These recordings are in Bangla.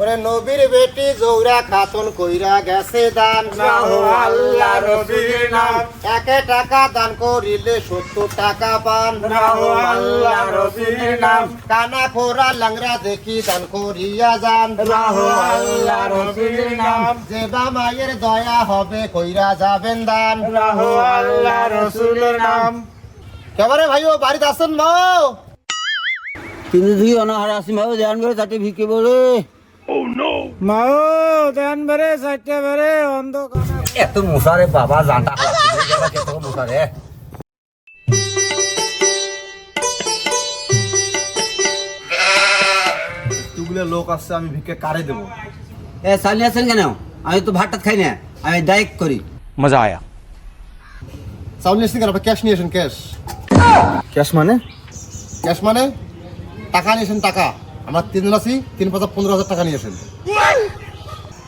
ওরে নবীর বেটি জৌরা খাতুন কইরা গেছে দান আল্লাহ রবির নাম। একে টাকা দান করিলে সত্তর টাকা পান। আল্লাহ রবির নাম। কানা খোরা লাংরা দেখি দান করিয়া যান। আল্লাহ রবির নাম। যে মায়ের দয়া হবে কইরা যাবেন দান। আল্লাহ রসুলের নাম। কেবারে ভাইও বাড়িতে আসেন মাও কিন্তু তুই অনাহার আসি মাও ধ্যান করে তাতে ভিকে বলে। মাও দেন বেরে সাইটে বেরে অন্ধকার এত মশারে বাবা জানটা কত মশারে এতগুলো লোক আসছে আমি ভিক্ষে কারে দেবো এ সালি আছেন কেন আমি তো ভাত টাত খাই না আমি ডাইরেক্ট করি मजा आया চাউল নিয়েছেন কেন ক্যাশ নিয়েছেন ক্যাশ ক্যাশ মানে ক্যাশ মানে টাকা নিয়েছেন টাকা আমরা তিনজন আছি তিন পাঁচ পনেরো হাজার টাকা নিয়েছেন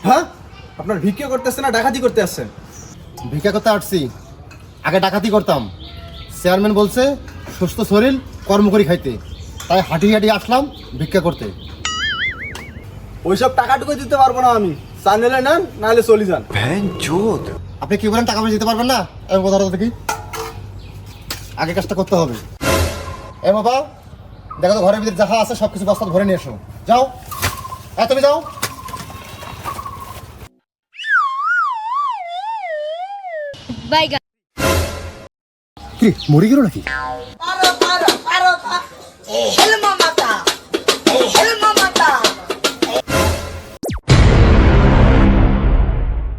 হ্যাঁ? আপনার ভিক্ষে করতেছেন না ডাকাতি করতে আসছেন। ভিক্ষা করতে আসছি। আগে ডাকাতি করতাম। চেয়ারম্যান বলছে সুস্থ শরীর কর্ম করি খাইতে। তাই হাঁটি হাঁটি আসলাম ভিক্ষা করতে। ওইসব টাকাটুকু দিতে পারব না আমি। চানেলে নেন নাহলে চলে যান। আপনি কি বলেন টাকা পয়সা দিতে পারবেন না? এমন কথা দেখি আগে কাজটা করতে হবে। এ বাবা দেখো তো ঘরের ভিতরে যাহা আছে সব কিছু বস্তা ভরে নিয়ে এসো যাও। হ্যাঁ তুমি যাও। কি মরে গেল নাকি.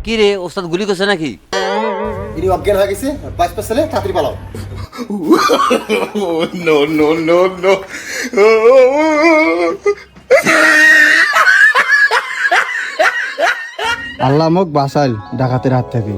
কি রে ওস্তাদ গুলি করছে নাকি? ইনি অজ্ঞান হয়ে গেছে বাইশ পাঁচ তাড়াতাড়ি পালাও আল্লাহ মোক বাঁচাইল ডাকাতের হাত থেকে।